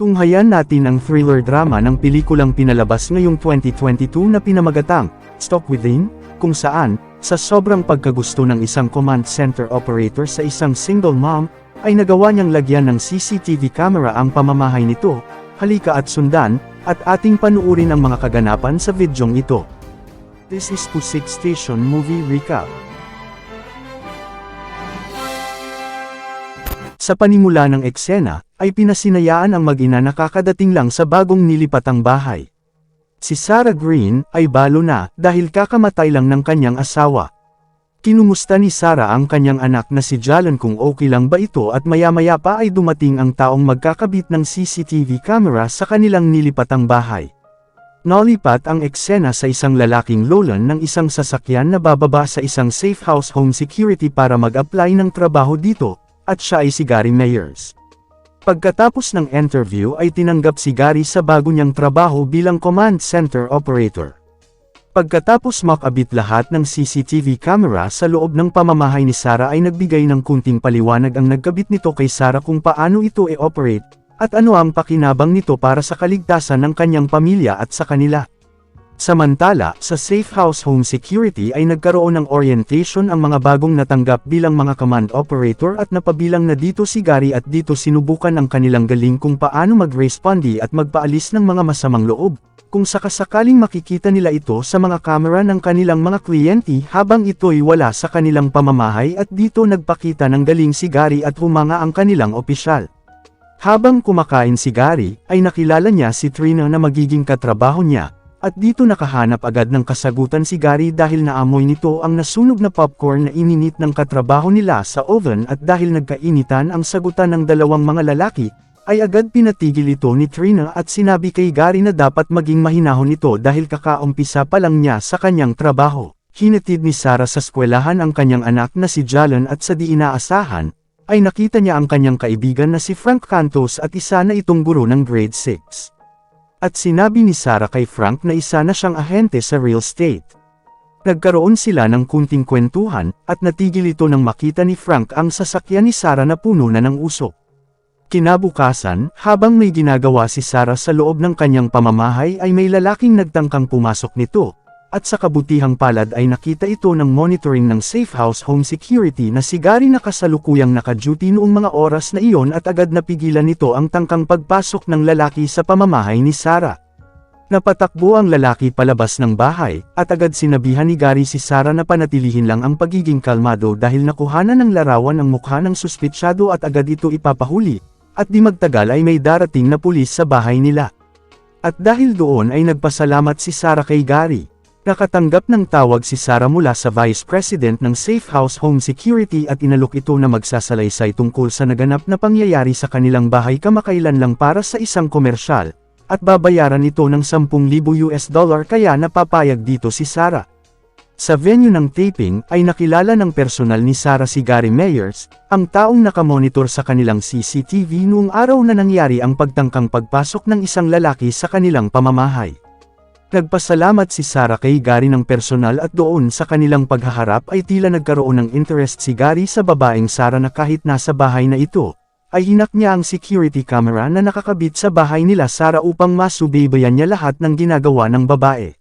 Tunghayan natin ang thriller drama ng pelikulang pinalabas ngayong 2022 na pinamagatang, Stop Within, kung saan, sa sobrang pagkagusto ng isang command center operator sa isang single mom, ay nagawa niyang lagyan ng CCTV camera ang pamamahay nito, halika at sundan, at ating panuurin ang mga kaganapan sa videong ito. This is Pusik Station Movie Recap. Sa panimula ng eksena, ay pinasinayaan ang mag-ina na kakadating lang sa bagong nilipatang bahay. Si Sarah Green ay balo na dahil kakamatay lang ng kanyang asawa. Kinumusta ni Sarah ang kanyang anak na si Jalen kung okay lang ba ito at maya-maya pa ay dumating ang taong magkakabit ng CCTV camera sa kanilang nilipatang bahay. Nalipat ang eksena sa isang lalaking lolan ng isang sasakyan na bababa sa isang safe house home security para mag-apply ng trabaho dito, at siya ay si Gary Meyers. Pagkatapos ng interview ay tinanggap si Gary sa bago niyang trabaho bilang command center operator. Pagkatapos makabit lahat ng CCTV camera sa loob ng pamamahay ni Sarah ay nagbigay ng kunting paliwanag ang nagkabit nito kay Sarah kung paano ito e-operate, at ano ang pakinabang nito para sa kaligtasan ng kanyang pamilya at sa kanila. Samantala, sa Safe House Home Security ay nagkaroon ng orientation ang mga bagong natanggap bilang mga command operator at napabilang na dito si Gary at dito sinubukan ang kanilang galing kung paano mag-respondi at magpaalis ng mga masamang loob, kung sakasakaling makikita nila ito sa mga kamera ng kanilang mga kliyente habang ito'y wala sa kanilang pamamahay at dito nagpakita ng galing si Gary at humanga ang kanilang opisyal. Habang kumakain si Gary, ay nakilala niya si Trina na magiging katrabaho niya, at dito nakahanap agad ng kasagutan si Gary dahil naamoy nito ang nasunog na popcorn na ininit ng katrabaho nila sa oven at dahil nagkainitan ang sagutan ng dalawang mga lalaki, ay agad pinatigil ito ni Trina at sinabi kay Gary na dapat maging mahinahon ito dahil kakaumpisa pa lang niya sa kanyang trabaho. Hinatid ni Sarah sa eskwelahan ang kanyang anak na si Jalen at sa di inaasahan, ay nakita niya ang kanyang kaibigan na si Frank Cantos at isa na itong guro ng grade 6. At sinabi ni Sarah kay Frank na isa na siyang ahente sa real estate. Nagkaroon sila ng kunting kwentuhan, at natigil ito nang makita ni Frank ang sasakyan ni Sarah na puno na ng usok. Kinabukasan, habang may ginagawa si Sarah sa loob ng kanyang pamamahay ay may lalaking nagtangkang pumasok nito, at sa kabutihang palad ay nakita ito ng monitoring ng Safe House Home Security na si Gary na kasalukuyang naka-duty noong mga oras na iyon at agad napigilan nito ang tangkang pagpasok ng lalaki sa pamamahay ni Sarah. Napatakbo ang lalaki palabas ng bahay, at agad sinabihan ni Gary si Sarah na panatilihin lang ang pagiging kalmado dahil nakuhanan ng larawan ang mukha ng suspitsyado at agad ito ipapahuli, at di magtagal ay may darating na pulis sa bahay nila. At dahil doon ay nagpasalamat si Sarah kay Gary. Nakatanggap ng tawag si Sarah mula sa Vice President ng Safe House Home Security at inalok ito na magsasalaysay tungkol sa naganap na pangyayari sa kanilang bahay kamakailan lang para sa isang komersyal, at babayaran ito ng 10,000 US dollar kaya napapayag dito si Sarah. Sa venue ng taping ay nakilala ng personal ni Sarah si Gary Meyers, ang taong nakamonitor sa kanilang CCTV noong araw na nangyari ang pagtangkang pagpasok ng isang lalaki sa kanilang pamamahay. Nagpasalamat si Sarah kay Gary ng personal at doon sa kanilang paghaharap ay tila nagkaroon ng interest si Gary sa babaeng Sarah na kahit nasa bahay na ito, ay hinak niya ang security camera na nakakabit sa bahay nila Sarah upang masubaybayan niya lahat ng ginagawa ng babae.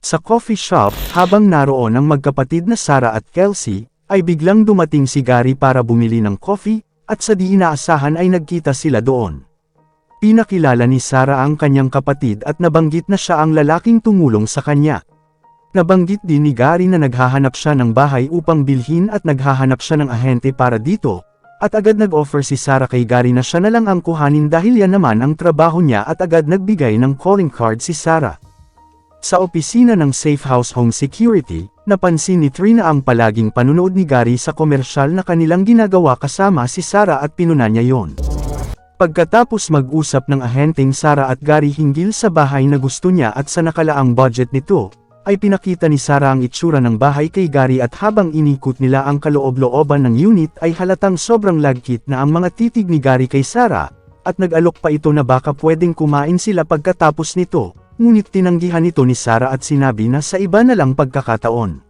Sa coffee shop, habang naroon ang magkapatid na Sarah at Kelsey, ay biglang dumating si Gary para bumili ng coffee, at sa di inaasahan ay nagkita sila doon. Pinakilala ni Sarah ang kanyang kapatid at nabanggit na siya ang lalaking tumulong sa kanya. Nabanggit din ni Gary na naghahanap siya ng bahay upang bilhin at naghahanap siya ng ahente para dito, at agad nag-offer si Sarah kay Gary na siya na lang ang kuhanin dahil yan naman ang trabaho niya at agad nagbigay ng calling card si Sarah. Sa opisina ng Safe House Home Security, napansin ni Trina ang palaging panunood ni Gary sa komersyal na kanilang ginagawa kasama si Sarah at pinuna niya yon. Pagkatapos mag-usap ng ahenteng Sarah at Gary hinggil sa bahay na gusto niya at sa nakalaang budget nito, ay pinakita ni Sarah ang itsura ng bahay kay Gary at habang inikot nila ang kaloob-looban ng unit ay halatang sobrang lagkit na ang mga titig ni Gary kay Sarah, at nag-alok pa ito na baka pwedeng kumain sila pagkatapos nito, ngunit tinanggihan ito ni Sarah at sinabi na sa iba na lang pagkakataon.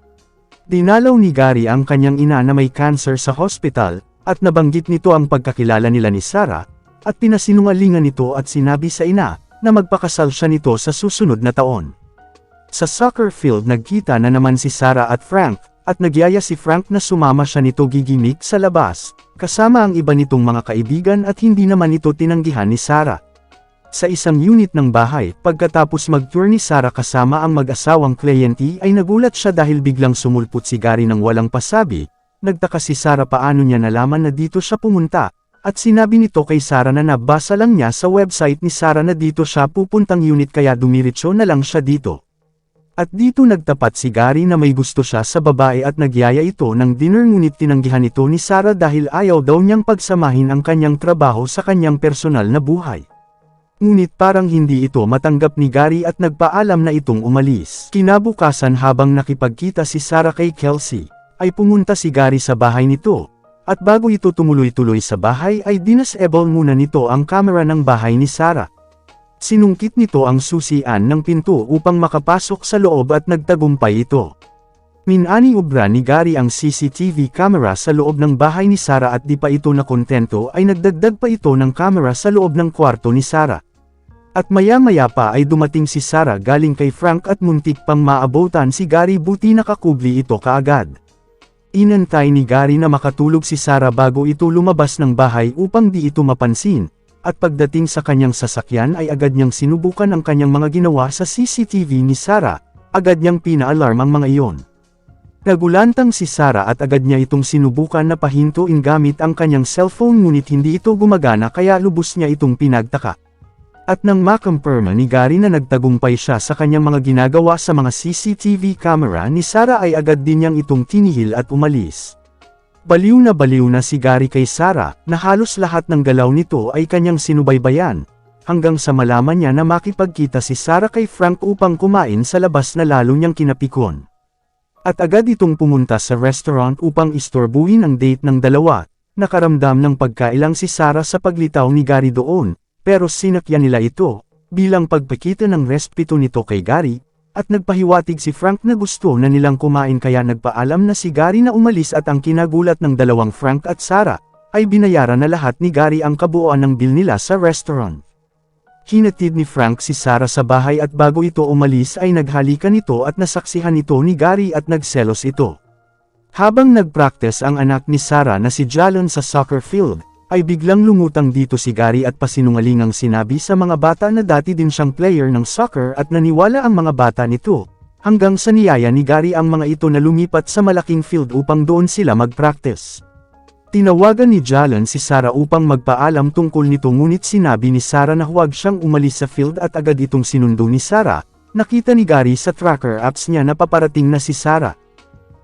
Dinalaw ni Gary ang kanyang ina na may cancer sa hospital, at nabanggit nito ang pagkakilala nila ni Sarah, at pinasinungalingan nito at sinabi sa ina, na magpakasal siya nito sa susunod na taon. Sa soccer field nagkita na naman si Sarah at Frank, at nagyaya si Frank na sumama siya nito gigimik sa labas, kasama ang iba nitong mga kaibigan at hindi naman ito tinanggihan ni Sarah. Sa isang unit ng bahay, pagkatapos mag-tour ni Sarah kasama ang mag-asawang kliyente ay nagulat siya dahil biglang sumulpot si Gary ng walang pasabi, nagtaka si Sarah paano niya nalaman na dito siya pumunta, at sinabi nito kay Sarah na nabasa lang niya sa website ni Sarah na dito siya pupuntang unit kaya dumiritso na lang siya dito. At dito nagtapat si Gary na may gusto siya sa babae at nagyaya ito ng dinner ngunit tinanggihan ito ni Sarah dahil ayaw daw niyang pagsamahin ang kanyang trabaho sa kanyang personal na buhay. Ngunit parang hindi ito matanggap ni Gary at nagpaalam na itong umalis. Kinabukasan habang nakipagkita si Sarah kay Kelsey, ay pumunta si Gary sa bahay nito. At bago ito tumuloy-tuloy sa bahay ay dinasable muna nito ang kamera ng bahay ni Sarah. Sinungkit nito ang susian ng pinto upang makapasok sa loob at nagtagumpay ito. Minani ubra ni Gary ang CCTV camera sa loob ng bahay ni Sarah at di pa ito nakontento ay nagdagdag pa ito ng camera sa loob ng kwarto ni Sarah. At maya-maya pa ay dumating si Sarah galing kay Frank at muntik pang maabotan si Gary buti nakakubli ito kaagad. Inantay ni Gary na makatulog si Sarah bago ito lumabas ng bahay upang di ito mapansin, at pagdating sa kanyang sasakyan ay agad niyang sinubukan ang kanyang mga ginawa sa CCTV ni Sarah, agad niyang pina-alarm ang mga iyon. Nagulantang si Sarah at agad niya itong sinubukan na pahintuin gamit ang kanyang cellphone ngunit hindi ito gumagana kaya lubos niya itong pinagtaka. At nang makumpirma ni Gary na nagtagumpay siya sa kanyang mga ginagawa sa mga CCTV camera ni Sarah ay agad din niyang itong tinihil at umalis. Baliw na baliw na si Gary kay Sarah, na halos lahat ng galaw nito ay kanyang sinubaybayan, hanggang sa malaman niya na makipagkita si Sarah kay Frank upang kumain sa labas na lalo niyang kinapikon. At agad itong pumunta sa restaurant upang istorbuhin ang date ng dalawa, nakaramdam ng pagkailang si Sarah sa paglitaw ni Gary doon, pero sinakyan nila ito, bilang pagpakita ng respeto nito kay Gary, at nagpahiwatig si Frank na gusto na nilang kumain kaya nagpaalam na si Gary na umalis at ang kinagulat ng dalawang Frank at Sarah, ay binayaran na lahat ni Gary ang kabuuan ng bill nila sa restaurant. Hinatid ni Frank si Sarah sa bahay at bago ito umalis ay naghalikan ito at nasaksihan ito ni Gary at nagselos ito. Habang nagpractice ang anak ni Sarah na si Jalon sa soccer field, ay biglang lumutang dito si Gary at pasinungalingang sinabi sa mga bata na dati din siyang player ng soccer at naniwala ang mga bata nito, hanggang sa niyaya ni Gary ang mga ito na lumipat sa malaking field upang doon sila mag-practice. Tinawagan ni Jalon si Sarah upang magpaalam tungkol nito ngunit sinabi ni Sarah na huwag siyang umalis sa field at agad itong sinundo ni Sarah, nakita ni Gary sa tracker apps niya na paparating na si Sarah.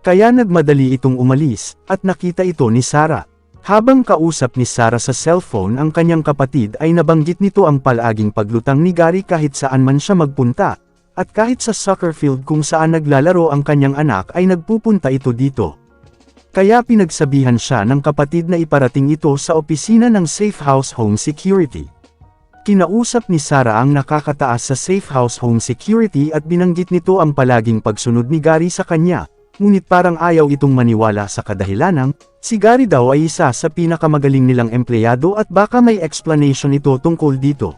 Kaya nagmadali itong umalis, at nakita ito ni Sarah. Habang kausap ni Sarah sa cellphone ang kanyang kapatid ay nabanggit nito ang palaging paglutang ni Gary kahit saan man siya magpunta, at kahit sa soccer field kung saan naglalaro ang kanyang anak ay nagpupunta ito dito. Kaya pinagsabihan siya ng kapatid na iparating ito sa opisina ng Safe House Home Security. Kinausap ni Sarah ang nakakataas sa Safe House Home Security at binanggit nito ang palaging pagsunod ni Gary sa kanya, ngunit parang ayaw itong maniwala sa kadahilanang, si Gary daw ay isa sa pinakamagaling nilang empleyado at baka may explanation ito tungkol dito.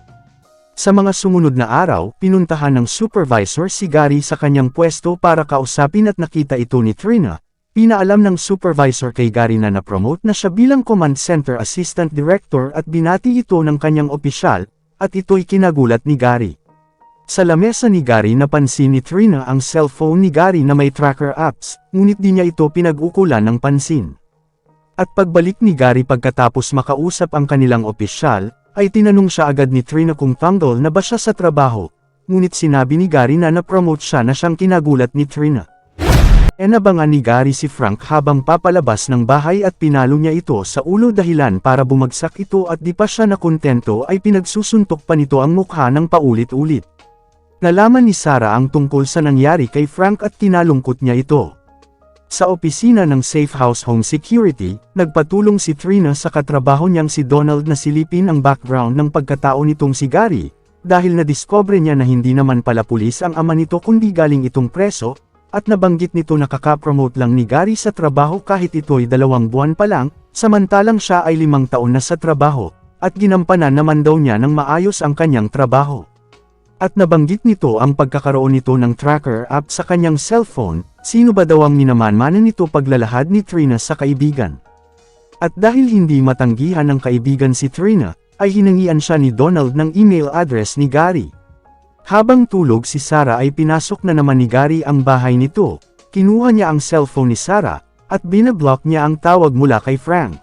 Sa mga sumunod na araw, pinuntahan ng supervisor si Gary sa kanyang pwesto para kausapin at nakita ito ni Trina, Pinaalam ng supervisor kay Gary na na-promote na siya bilang Command Center Assistant Director at binati ito ng kanyang opisyal, at ito'y kinagulat ni Gary. Sa lamesa ni Gary napansin ni Trina ang cellphone ni Gary na may tracker apps, ngunit di niya ito pinag-ukulan ng pansin. At pagbalik ni Gary pagkatapos makausap ang kanilang opisyal, ay tinanong siya agad ni Trina kung tanggol na ba siya sa trabaho, ngunit sinabi ni Gary na na-promote siya na siyang kinagulat ni Trina. Enabangan ni Gary si Frank habang papalabas ng bahay at pinalo niya ito sa ulo dahilan para bumagsak ito at di pa siya nakontento ay pinagsusuntok pa nito ang mukha ng paulit-ulit. Nalaman ni Sarah ang tungkol sa nangyari kay Frank at tinalungkot niya ito. Sa opisina ng Safe House Home Security, nagpatulong si Trina sa katrabaho niyang si Donald na silipin ang background ng pagkatao nitong si Gary, dahil nadiscover niya na hindi naman pala pulis ang ama nito kundi galing itong preso, at nabanggit nito na kakapromote lang ni Gary sa trabaho kahit ito'y dalawang buwan pa lang, samantalang siya ay limang taon na sa trabaho, at ginampanan naman daw niya ng maayos ang kanyang trabaho. At nabanggit nito ang pagkakaroon nito ng tracker app sa kanyang cellphone, sino ba daw ang minamanmanan nito paglalahad ni Trina sa kaibigan. At dahil hindi matanggihan ng kaibigan si Trina, ay hinangian siya ni Donald ng email address ni Gary. Habang tulog si Sarah ay pinasok na naman ni Gary ang bahay nito, kinuha niya ang cellphone ni Sarah, at binablock niya ang tawag mula kay Frank.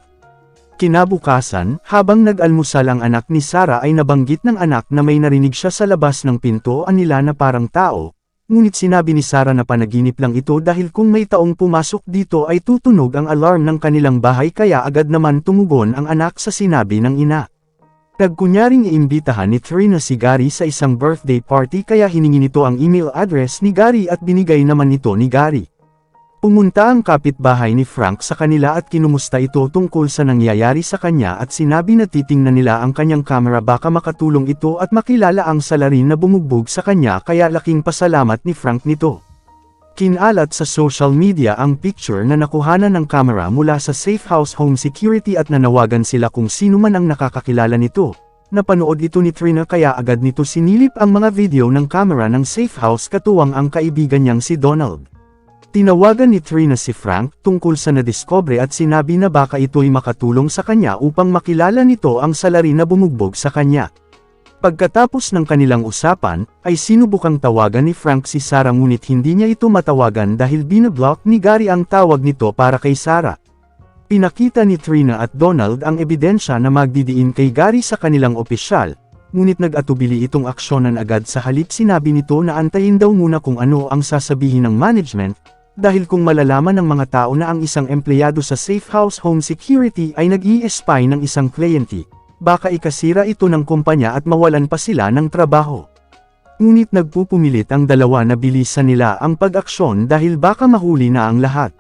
Kinabukasan, habang nag-almusal ang anak ni Sarah ay nabanggit ng anak na may narinig siya sa labas ng pintoan nila na parang tao, ngunit sinabi ni Sarah na panaginip lang ito dahil kung may taong pumasok dito ay tutunog ang alarm ng kanilang bahay kaya agad naman tumugon ang anak sa sinabi ng ina. Nagkunyaring iimbitahan ni Trina si Gary sa isang birthday party kaya hiningi nito ang email address ni Gary at binigay naman nito ni Gary. Pumunta ang kapitbahay ni Frank sa kanila at kinumusta ito tungkol sa nangyayari sa kanya at sinabi na titingnan nila ang kanyang camera baka makatulong ito at makilala ang salarin na bumugbog sa kanya kaya laking pasalamat ni Frank nito. Kinalat sa social media ang picture na nakuhanan ng camera mula sa Safe House Home Security at nanawagan sila kung sino man ang nakakakilala nito. Napanood ito ni Trina kaya agad nito sinilip ang mga video ng camera ng Safe House katuwang ang kaibigan niyang si Donald. Tinawagan ni Trina si Frank tungkol sa nadiskobre at sinabi na baka ito'y makatulong sa kanya upang makilala nito ang salarin na bumugbog sa kanya. Pagkatapos ng kanilang usapan, ay sinubukang tawagan ni Frank si Sarah ngunit hindi niya ito matawagan dahil binablock ni Gary ang tawag nito para kay Sarah. Pinakita ni Trina at Donald ang ebidensya na magdidiin kay Gary sa kanilang opisyal, ngunit nag-atubili itong aksyonan agad sa halip sinabi nito na antayin daw muna kung ano ang sasabihin ng management, dahil kung malalaman ng mga tao na ang isang empleyado sa Safe House Home Security ay nag-i-spy ng isang kliyente, baka ikasira ito ng kumpanya at mawalan pa sila ng trabaho. Ngunit nagpupumilit ang dalawa na bilisan nila ang pag-aksyon dahil baka mahuli na ang lahat.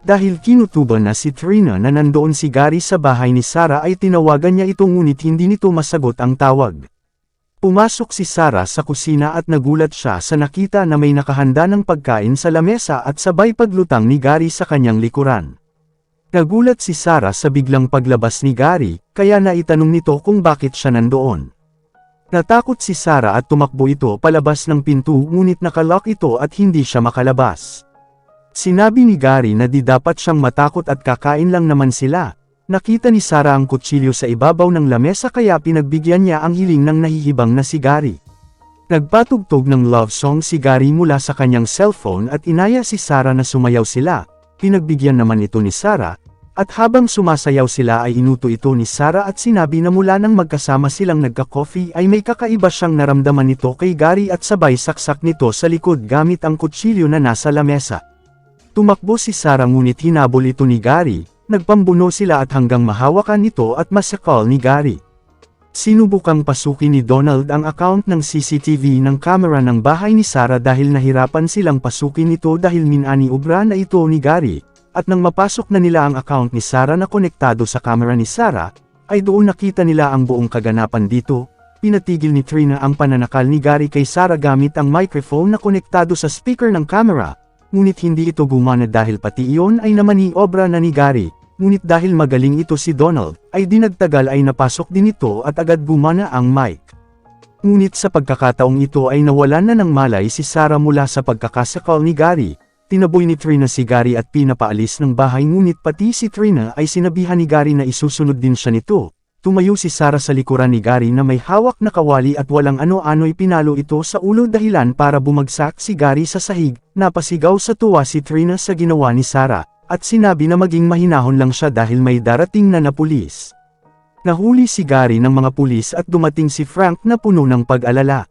Dahil kinutuban na si Trina na nandoon si Gary sa bahay ni Sarah ay tinawagan niya ito ngunit hindi nito masagot ang tawag. Pumasok si Sarah sa kusina at nagulat siya sa nakita na may nakahanda ng pagkain sa lamesa at sabay paglutang ni Gary sa kanyang likuran. Nagulat si Sarah sa biglang paglabas ni Gary, kaya naitanong nito kung bakit siya nandoon. Natakot si Sarah at tumakbo ito palabas ng pinto ngunit nakalock ito at hindi siya makalabas. Sinabi ni Gary na di dapat siyang matakot at kakain lang naman sila, Nakita ni Sarah ang kutsilyo sa ibabaw ng lamesa kaya pinagbigyan niya ang hiling ng nahihibang na si Gary. Nagpatugtog ng love song si Gary mula sa kanyang cellphone at inaya si Sarah na sumayaw sila, pinagbigyan naman ito ni Sarah, at habang sumasayaw sila ay inuto ito ni Sarah at sinabi na mula nang magkasama silang nagka-coffee ay may kakaiba siyang naramdaman nito kay Gary at sabay saksak nito sa likod gamit ang kutsilyo na nasa lamesa. Tumakbo si Sarah ngunit hinabol ito ni Gary, Nagpambuno sila at hanggang mahawakan nito at masakal ni Gary. Sinubukang pasukin ni Donald ang account ng CCTV ng camera ng bahay ni Sarah dahil nahirapan silang pasukin ito dahil minani obra na ito ni Gary, at nang mapasok na nila ang account ni Sarah na konektado sa camera ni Sarah, ay doon nakita nila ang buong kaganapan dito, pinatigil ni Trina ang pananakal ni Gary kay Sarah gamit ang microphone na konektado sa speaker ng camera, ngunit hindi ito gumana dahil pati iyon ay namani obra na ni Gary, ngunit dahil magaling ito si Donald, ay dinagtagal ay napasok din ito at agad gumana ang mic. Ngunit sa pagkakataong ito ay nawalan na ng malay si Sarah mula sa pagkakasakal ni Gary, tinaboy ni Trina si Gary at pinapaalis ng bahay ngunit pati si Trina ay sinabihan ni Gary na isusunod din siya nito, Tumayo si Sarah sa likuran ni Gary na may hawak na kawali at walang ano-ano'y pinalo ito sa ulo dahilan para bumagsak si Gary sa sahig, napasigaw sa tuwa si Trina sa ginawa ni Sarah, at sinabi na maging mahinahon lang siya dahil may darating na na pulis. Nahuli si Gary ng mga pulis at dumating si Frank na puno ng pag-alala.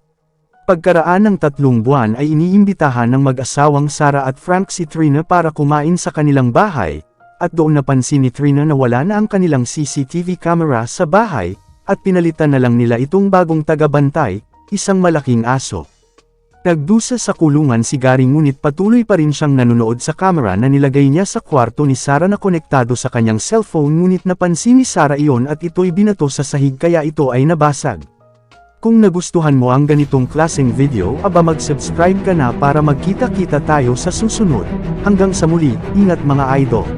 Pagkaraan ng tatlong buwan ay iniimbitahan ng mag-asawang Sarah at Frank si Trina para kumain sa kanilang bahay, at doon napansin ni Trina na wala na ang kanilang CCTV camera sa bahay, at pinalitan na lang nila itong bagong tagabantay, isang malaking aso. Nagdusa sa kulungan si Gary ngunit patuloy pa rin siyang nanonood sa camera na nilagay niya sa kwarto ni Sarah na konektado sa kanyang cellphone ngunit napansin ni Sarah iyon at ito'y binato sa sahig kaya ito ay nabasag. Kung nagustuhan mo ang ganitong klaseng video aba mag-subscribe ka na para magkita-kita tayo sa susunod. Hanggang sa muli, ingat mga idol.